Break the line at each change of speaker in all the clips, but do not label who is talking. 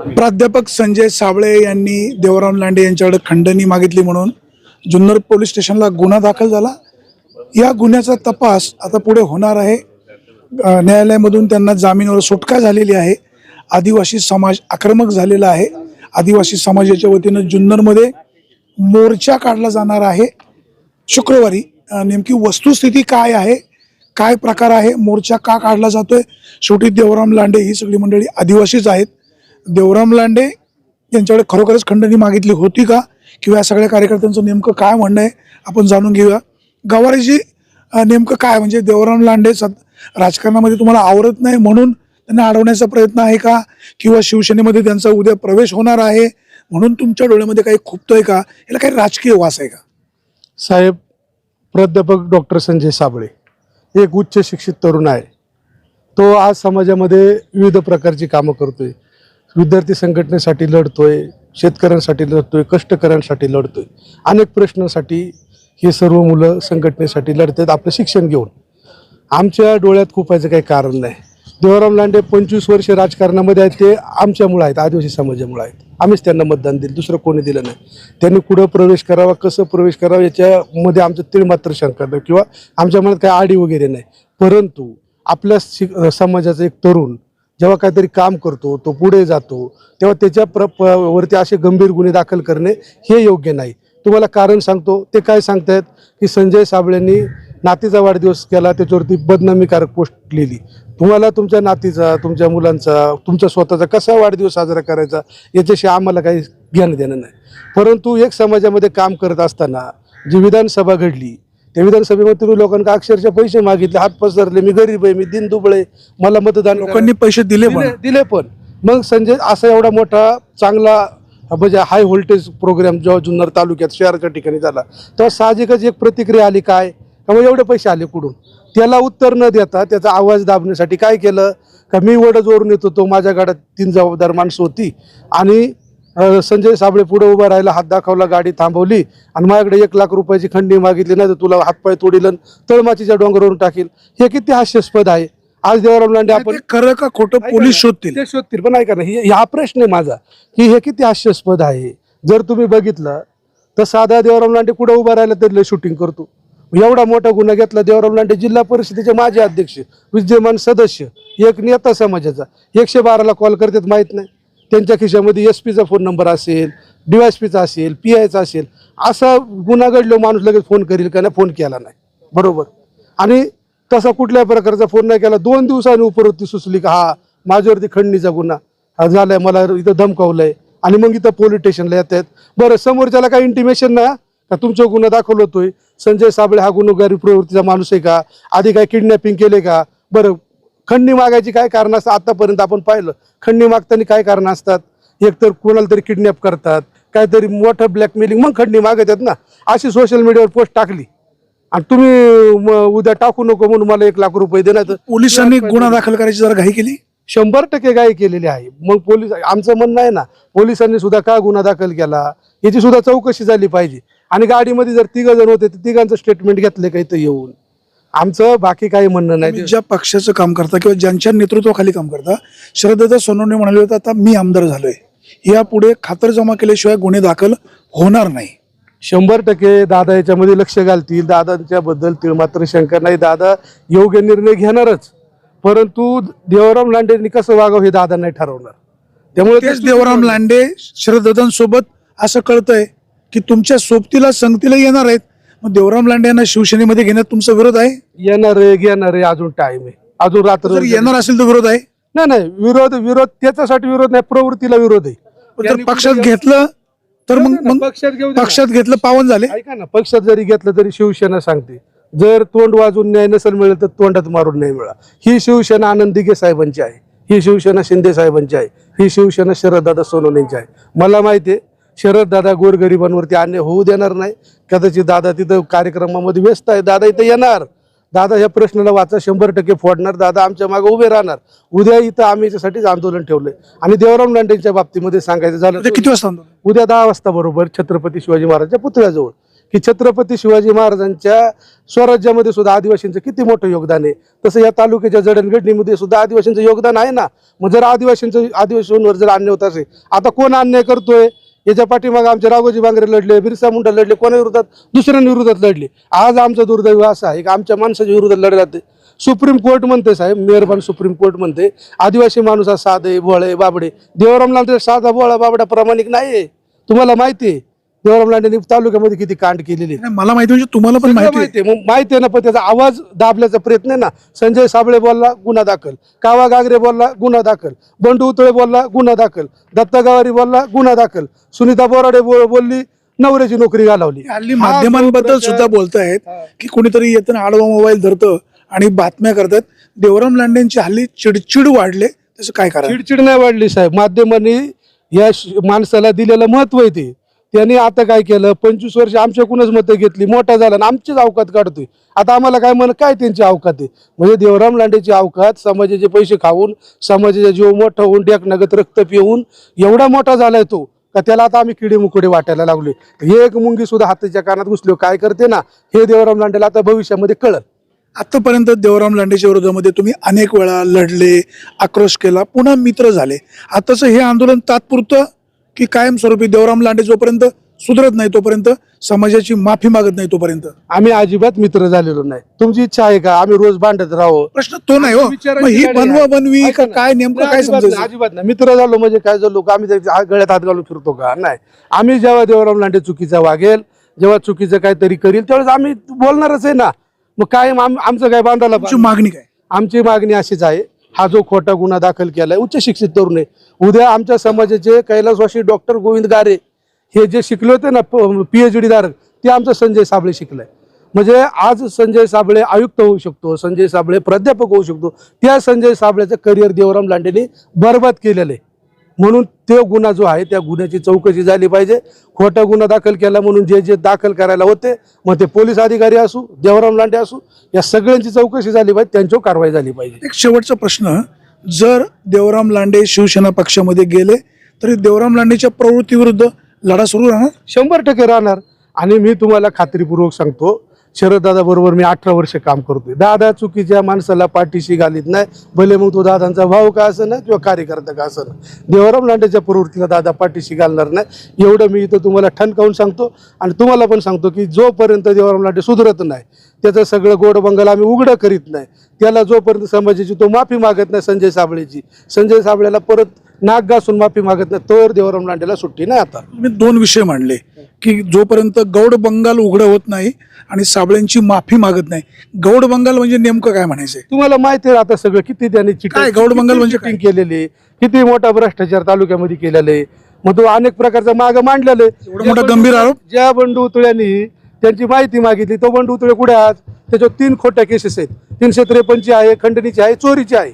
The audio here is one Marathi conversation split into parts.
प्राध्यापक संजय साबळे यांनी देवराम लांडे यांच्याकडे खंडणी मागितली म्हणून जुन्नर पोलीस स्टेशनला गुन्हा दाखल झाला. या गुन्ह्याचा तपास आता पुढे होणार आहे. न्यायालयामधून त्यांना जामीनवर सुटका झालेली आहे. आदिवासी समाज आक्रमक झालेला आहे. आदिवासी समाजाच्या वतीनं जुन्नरमध्ये मोर्चा काढला जाणार आहे. शुक्रवारी नेमकी वस्तुस्थिती काय आहे? काय प्रकार आहे? मोर्चा का काढला जातोय? शेवटी देवराम लांडे ही सगळी मंडळी आदिवासीच आहेत. देवराम लांडे यांच्याकडे खरोखरच खंडणी मागितली होती का? किंवा या सगळ्या कार्यकर्त्यांचं नेमकं काय म्हणणं आहे? आपण जाणून घेऊया. गवारीजी नेमकं काय? म्हणजे देवराम लांडे सत राजकारणामध्ये तुम्हाला आवडत नाही म्हणून त्यांना अडवण्याचा प्रयत्न आहे का? किंवा शिवसेनेमध्ये त्यांचा उद्या प्रवेश होणार आहे म्हणून तुमच्या डोळ्यामध्ये काही खुपतोय का? याला काही राजकीय वास आहे का?
साहेब प्राध्यापक डॉक्टर संजय साबळे एक उच्च शिक्षित तरुण आहे. तो आज समाजामध्ये विविध प्रकारची कामं करतोय. विद्यार्थी संघटनेसाठी लढतोय शेतकऱ्यांसाठी लढतोय कष्टकऱ्यांसाठी लढतोय. अनेक प्रश्नांसाठी हे सर्व मुलं संघटनेसाठी लढतात आपलं शिक्षण घेऊन. आमच्या डोळ्यात खुपायचं काही कारण नाही. देवराम लांडे पंचवीस वर्ष राजकारणामध्ये आहेत ते आमच्यामुळे आहेत आदिवासी समाजामुळे आहेत. आम्हीच त्यांना मतदान दिलं दुसरं कोणी दिलं नाही. त्यांनी कुठं प्रवेश करावा कसं प्रवेश करावा याच्यामध्ये आमचं तीळ मात्र शंका नाही किंवा आमच्या मनात काही आडी वगैरे नाही. परंतु आपल्या शिक समाजाचा एक तरुण जेव्हा काहीतरी काम करतो तो पुढे जातो तेव्हा त्याच्या प्र प- वरती असे गंभीर गुन्हे दाखल करणे हे योग्य नाही. तुम्हाला कारण सांगतो ते काय सांगतायत? की संजय साबळेंनी नातीचा वाढदिवस केला त्याच्यावरती बदनामीकारक पोस्ट लिहिली. तुम्हाला तुमच्या नातीचा तुमच्या मुलांचा तुमचा स्वतःचा कसा वाढदिवस साजरा करायचा याच्याशी आम्हाला काही ज्ञान देणं नाही. परंतु एक समाजामध्ये काम करत असताना जी विधानसभा घडली त्या विधानसभेमध्ये तुम्ही लोकांना अक्षरशः पैसे मागितले हात पसरले मी गरीब आहे मी दिन दुबळे मला मतदान.
लोकांनी पैसे दिले पण.
दिले दिले पण. मग संजय असा एवढा मोठा चांगला म्हणजे हाय व्होल्टेज प्रोग्राम जेव्हा जुन्नर तालुक्यात शहराच्या ठिकाणी झाला तेव्हा साहजिकच एक प्रतिक्रिया आली काय? मग एवढे पैसे आले कुठून? त्याला उत्तर न देता त्याचा आवाज दाबण्यासाठी काय केलं? का मी वडजवरून येत होतो माझ्या गाड्यात तीन जबाबदार माणसं होती आणि संजय साबळे पुढे उभा राहिला हात दाखवला गाडी थांबवली आणि माझ्याकडे एक लाख रुपयाची खंडी मागितली नाही तर तुला हातपाय तोडील तळमाचीच्या डोंगरावरून टाकील. हे किती हास्यास्पद आहे. आज देवराम लांडे आपण
खरं का खोटं पोलीस शोधतील?
ते शोधतील पण ऐका ना ही- हा प्रश्न आहे माझा. की हे किती हास्यास्पद आहे. जर तुम्ही बघितलं तर साधा देवराम लांडे कुठं उभा राहिला तरी शूटिंग करतो. एवढा मोठा गुन्हा घेतला देवराम लांडे जिल्हा परिषदेचे माजी अध्यक्ष विद्यमान सदस्य एक नेता समाजाचा. एकशे बाराला कॉल करतात माहीत नाही. त्यांच्या खिशामध्ये एस पीचा फोन नंबर असेल डीवायसपीचा असेल पी आयचा असेल असा गुन्हा घडलो माणूस लगेच फोन करील का नाही फोन केला नाही. बरोबर? आणि तसा कुठल्याही प्रकारचा फोन नाही केला दोन दिवसांनी उपरवृत्ती सुचली का हा माझ्यावरती खंडणीचा गुन्हा हा झालाय मला इथं धमकावलंय. आणि मग इथं पोलीस स्टेशनला येत आहेत बरं समोरच्याला काही इंटिमेशन ना? का तुमचा गुन्हा दाखल होतोय संजय साबळे हा गुन्हेगारी प्रवृत्तीचा माणूस आहे का? आधी काय किडनॅपिंग केले का? बरं खंडणी मागायची काय कारण असतं? आतापर्यंत आपण पाहिलं. खंडणी मागताना काय कारण असतात? एकतर कोणाला तरी किडनॅप करतात काहीतरी मोठं ब्लॅकमेलिंग मग खंडणी मागतात ना. अशी सोशल मीडियावर पोस्ट टाकली. आणि तुम्ही उद्या टाकू नको म्हणून मला एक लाख रुपये देणार तर
पोलिसांनी गुन्हा दाखल करायची जरा घाई केली?
शंभर टक्के काय केलेली आहे. मग पोलीस आमचं म्हणणं आहे ना पोलिसांनी सुद्धा का गुन्हा दाखल केला? याची सुद्धा चौकशी झाली पाहिजे. आणि गाडीमध्ये जर तिघ जण होते तर तिघांचं स्टेटमेंट घेतलं काही तर येऊन? आमचं बाकी काही म्हणणं नाही.
तुम्ही ज्या पक्षाचं काम करता किंवा ज्यांच्या नेतृत्वाखाली काम करता शरदत्ता सोनवणे म्हणाले होते आता मी आमदार झालोय. यापुढे खातर जमा केल्याशिवाय गुन्हे दाखल होणार नाही.
शंभर टक्के दादा याच्यामध्ये लक्ष घालतील. दादांच्या बद्दल तिळ मात्र शंका नाही. दादा योग्य निर्णय घेणारच. परंतु देवराम लांडेंनी कसं वागावं हे दादा नाही ठरवणार. त्यामुळे
तेच देवराम लांडे शरदत्तांसोबत असं कळतंय की तुमच्या सोबतीला संगतीला येणार आहेत. मग देवराम लांडे यांना शिवसेनेमध्ये घेण्यात तुमचा विरोध आहे?
येणार आहे घेणार आहे अजून टाइम आहे. अजून रात्र
जर येणार असेल तर विरोध आहे?
नाही नाही विरोध विरोध त्याच्यासाठी विरोध नाही प्रवृत्तीला विरोध आहे.
पण जर पक्षात
कुठे-
घेतलं तर मग मग
पक्षात घेऊ दे.
पक्षात घेतलं पावन झाले.
ऐका ना पक्षात जरी घेतलं तरी शिवसेना सांगते जर तोंड वाजून न्याय नसेल मिळेल तर तोंडात मारून नाही मिळा ही शिवसेना आनंद दिघे साहेबांची आहे ही शिवसेना शिंदे साहेबांची आहे ही शिवसेना शरददादा सोनवणेंची आहे. मला माहिती आहे शरददादा गोरगरिबांवरती अन्याय होऊ देणार नाही. कदाचित दादा तिथं कार्यक्रमामध्ये व्यस्त आहे. दादा इथं येणार. दादा या प्रश्नाला वाचा शंभर टक्के फोडणार. दादा आमच्या मागे उभे राहणार. उद्या इथं आम्ही याच्यासाठीच आंदोलन ठेवलंय. आणि देवराम लांडेंच्या बाबतीमध्ये सांगायचं झालं
किती वाजता?
उद्या दहा वाजता बरोबर छत्रपती शिवाजी महाराजच्या पुतळ्याजवळ. की छत्रपती शिवाजी महाराजांच्या स्वराज्यामध्ये सुद्धा आदिवासींचं किती मोठं योगदान आहे. तसं या तालुक्याच्या जडणघडणीमध्ये सुद्धा आदिवासींचं योगदान आहे ना. मग जर आदिवासींचं आदिवासींवर जर अन्याय होत असेल आता कोण अन्याय करतोय? याच्या पाठीमागे आमचे राघोजी बांगरे लढले बिरसा मुंडा लढले कोणा विरोधात? दुसऱ्यांनी विरोधात लढले. आज आमचा दुर्दैव असा आहे की आमच्या माणसाच्या विरोधात लढले जाते सुप्रीम कोर्ट म्हणते साहेब मेहरबान सुप्रीम कोर्ट म्हणते. आदिवासी माणूस हा साधे भोळे बाबडे. देवरामला साधा भोळा बाबडा प्रामाणिक नाही आहे तुम्हाला माहिती आहे देवराम लांडेंनी तालुक्यामध्ये किती कांड केलेली
नाही, मला माहिती म्हणजे तुम्हाला पण माहिती आहे.
माहिती आहे. मग माहिती आहे ना पण त्याचा आवाज दाबल्याचा प्रयत्न आहे ना. संजय साबळे बोलला गुन्हा दाखल. कावा गागरे बोलला गुन्हा दाखल. बंडू उतळे बोलला गुन्हा दाखल. दत्ता गवारी बोलला गुन्हा दाखल. सुनीता बोराडे बो- बोलली नवऱ्याची नोकरी घालवली.
हल्ली माध्यमांबद्दल सुद्धा बोलतायत की कोणीतरी येताना आडवा मोबाईल धरतं आणि बातम्या करतात. देवराम लांडेंची हल्ली चिडचिड वाढले त्याचं काय कारण?
चिडचिड नाही वाढली साहेब. माध्यमांनी या श- माणसाला दिलेलं महत्त्व आहे ते. त्यांनी आता काय केलं? पंचवीस वर्ष आमच्याकडूनच मतं घेतली मोठा झाला आणि आमचीच अवकात काढतोय. आता आम्हाला काय म्हण काय त्यांची अवकात आहे? म्हणजे देवराम लांडेची अवकात समाजाचे पैसे खाऊन समाजाचा जीव मोठा होऊन डेकनगत रक्त पिऊन एवढा मोठा झालाय तो का त्याला आता आम्ही किडे मुकडे वाटायला लागलोय. हे एक मुंगी सुद्धा हाताच्या कानात घुसलो काय करते ना हे देवराम लांडेला आता भविष्यामध्ये कळत
आतापर्यंत देवराम लांडेच्या विरोधामध्ये तुम्ही अनेक वेळा लढले आक्रोश केला पुन्हा मित्र झाले. आताचं हे आंदोलन तात्पुरतं की कायमस्वरूपी देवराम लांडे जोपर्यंत सुधरत नाही तोपर्यंत समाजाची माफी मागत नाही तोपर्यंत.
आम्ही अजिबात मित्र झालेलो नाही. तुमची इच्छा आहे का? आम्ही रोज भांडत राहू
प्रश्न तो नाही हो. मग ही बनवा. बनवी का. काय नेमकं काय समजायचं?
अजिबात नाही. मित्र झालो म्हणजे काय झालो? का आम्ही त्याच्या हात- गळ्यात हात घालून फिरतो का? नाही. आम्ही जेव्हा देवराम लांडे चुकीचा वागेल जेव्हा चुकीचं काहीतरी करील त्यावेळेस आम्ही बोलणारच आहे ना. मग काय आम- आमचं काय बांधायला
तुमची मागणी काय?
आमची मागणी अशीच आहे. हा जो खोटा गुन्हा दाखल केलाय उच्च शिक्षित तरुण आहे. उद्या आमच्या समाजाचे कैलासवासी डॉक्टर गोविंद गारे हे जे शिकले होते ना पीएच डी धारक ते आमचं संजय साबळे शिकलाय. म्हणजे आज संजय साबळे आयुक्त होऊ शकतो संजय साबळे प्राध्यापक होऊ शकतो. त्या संजय साबळेचं करिअर देवराम लांडेने बरबाद केलेलं आहे. म्हणून तो गुन्हा जो आहे त्या गुन्ह्याची चौकशी झाली पाहिजे. खोटा गुन्हा दाखल केला म्हणून जे जे दाखल करायला होते मग ते पोलीस अधिकारी असू देवराम लांडे असू या सगळ्यांची चौकशी झाली पाहिजे त्यांच्यावर कारवाई झाली पाहिजे.
एक शेवटचा प्रश्न जर देवराम लांडे शिवसेना पक्षामध्ये गेले तरी देवराम लांडेच्या प्रवृत्तीविरुद्ध लढा सुरू राहणार?
शंभर टक्के राहणार. आणि मी तुम्हाला खात्रीपूर्वक सांगतो शरददादा बरोबर मी अठरा वर्ष काम करतोय. दादा चुकीच्या माणसाला पाठीशी घालीत नाही. भले मग तो दादांचा भाऊ का असं ना किंवा कार्यकर्ता का असं देवराम लांडेच्या प्रवृत्तीला दादा पाठीशी घालणार नाही. एवढं मी इथं तुम्हाला ठणकावून सांगतो आणि तुम्हाला पण सांगतो की जोपर्यंत देवराम लांडे सुधरत नाही त्याचं सगळं गोड बंगाल आम्ही उघडं करीत नाही. त्याला जोपर्यंत समाजाची तो माफी मागत नाही संजय साबळेची संजय साबळेला परत नाक घासून माफी मागत नाही तर देवराम लांडेला सुट्टी नाही आता.
मी दोन विषय मांडले. की जोपर्यंत गौड बंगाल उघडं होत नाही आणि साबळेंची माफी मागत नाही गौड बंगाल म्हणजे नेमकं काय म्हणायचंय?
तुम्हाला माहिती आहे आता सगळं किती त्यांनी
काय गौड बंगाल म्हणजे
चिटिंग केलेली किती मोठा भ्रष्टाचार तालुक्यामध्ये केलेले आहे? मग तो अनेक प्रकारचा माग मांडलेले
एवढा मोठा गंभीर आरोप?
ज्या बंडू उतळ्यांनी त्यांची माहिती मागितली तो बंडू उतळे कुठे आज त्याच्यावर तीन खोट्या केसेस आहेत. तीनशे त्रेपन्नची आहे खंडणीची आहे चोरीची आहे.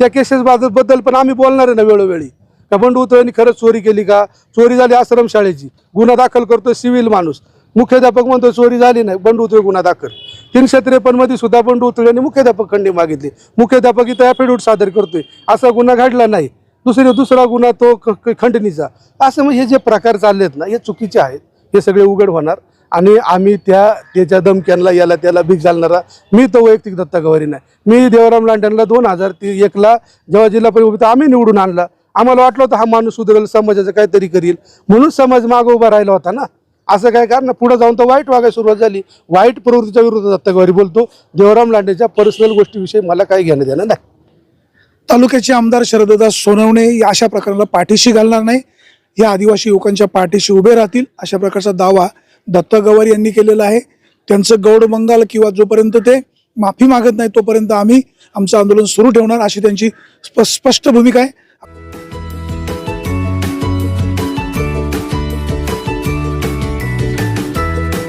त्या केसेस बद्दल पण आम्ही बोलणार आहे ना वेळोवेळी. का बंडू उतळ्यांनी खरंच चोरी केली का? चोरी झाली आश्रमशाळेची. गुन्हा दाखल करतो सिव्हिल माणूस. मुख्याध्यापक म्हणतो चोरी झाली नाही बंडू उतळे गुन्हा दाखल. तीनशे त्रेपन्नमध्ये सुद्धा बंडू उतळ्यांनी मुख्याध्यापक खंडी मागितली. मुख्याध्यापक इथं ॲफिडेविट सादर करतोय. असा गुन्हा घडला नाही. दुसरे दुसरा गुन्हा तो ख- खंडणीचा. असं मग हे जे प्रकार चाललेत ना हे चुकीचे आहेत. हे सगळे उघड होणार. आणि आम्ही त्या त्याच्या दमक्यांना याला त्याला भीक घालणारा मी तो वैयक्तिक दत्ता गवारी नाही. मी देवराम लांड्यांना दोन हजार ती एकला जेव्हा जिल्हा परिषद आम्ही निवडून आणला. आम्हाला वाटलं होतं हा माणूस सुधारेल समाजाचं काहीतरी करील. म्हणून समाज मागं उभा राहिला होता ना. असं काय कारण? पुढे जाऊन तर वाईट वागायला सुरुवात झाली. वाईट प्रवृत्तीच्या विरोधात दत्तगवारी बोलतो. देवराम लांडेच्या पर्सनल गोष्टीविषयी मला काही घेणं देणं नाही.
तालुक्याचे आमदार शरददास सोनवणे या अशा प्रकाराला पाठीशी घालणार नाही. या आदिवासी युवकांच्या पाठीशी उभे राहतील. अशा प्रकारचा दावा दत्ता गवार यांनी केलेला आहे. त्यांचं गौड मंगाल किंवा जोपर्यंत ते माफी मागत नाही तोपर्यंत आम्ही आमचं आंदोलन सुरू ठेवणार अशी त्यांची स्प- स्पष्ट भूमिका आहे.